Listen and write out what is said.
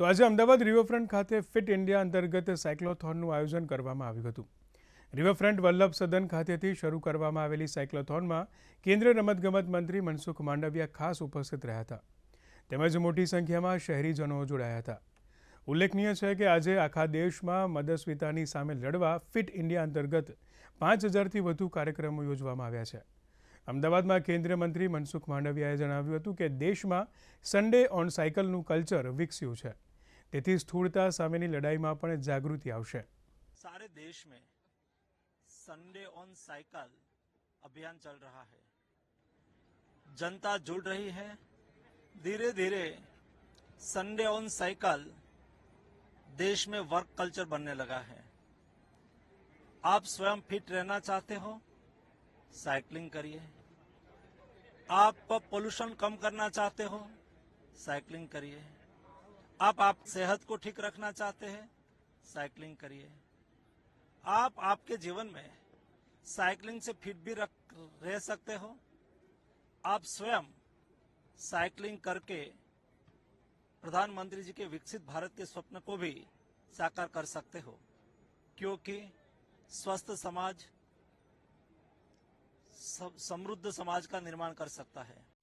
તો આજે અમદાવાદ રિવરફ્રન્ટ ખાતે ફિટ ઇન્ડિયા અંતર્ગત સાયક્લોથોનનું આયોજન કરવામાં આવ્યું હતું રિવરફ્રન્ટ વલ્લભ સદન ખાતેથી શરૂ કરવામાં આવેલી સાયક્લોથોનમાં કેન્દ્રીય રમતગમત મંત્રી મનસુખ માંડવિયા ખાસ ઉપસ્થિત રહ્યા હતા તેમજ મોટી સંખ્યામાં શહેરીજનો જોડાયા હતા ઉલ્લેખનીય છે કે આજે આખા દેશમાં મદસ્વીતાની સામે લડવા ફિટ ઇન્ડિયા અંતર્ગત પાંચ હજારથી વધુ કાર્યક્રમો યોજવામાં આવ્યા છે અમદાવાદમાં કેન્દ્રીય મંત્રી મનસુખ માંડવિયાએ જણાવ્યું હતું કે દેશમાં સન્ડે ઓન સાયકલનું કલ્ચર વિકસ્યું છે देती स्थूलता સામેની લડાઈમાં પણ જાગૃતિ આવશે سارے દેશ મે સન્ડે ઓન સાયકલ અભિયાન ચલ رہا છે જનતા જોડ રહી છે ધીરે ધીરે સન્ડે ઓન સાયકલ દેશ મે વર્ક カルチャー બનને لگا હે આપ સ્વયં ફિટ રહેના ચાહતે હો સાયકલિંગ કરિયે આપ પોલ્યુશન કમ કરના ચાહતે હો સાયકલિંગ કરિયે आप आप सेहत को ठीक रखना चाहते हैं साइकिलिंग करिए आप आपके जीवन में साइकिलिंग से फिट भी रख रह सकते हो आप स्वयं साइकिलिंग करके प्रधानमंत्री जी के विकसित भारत के स्वप्न को भी साकार कर सकते हो क्योंकि स्वस्थ समाज समृद्ध समाज का निर्माण कर सकता है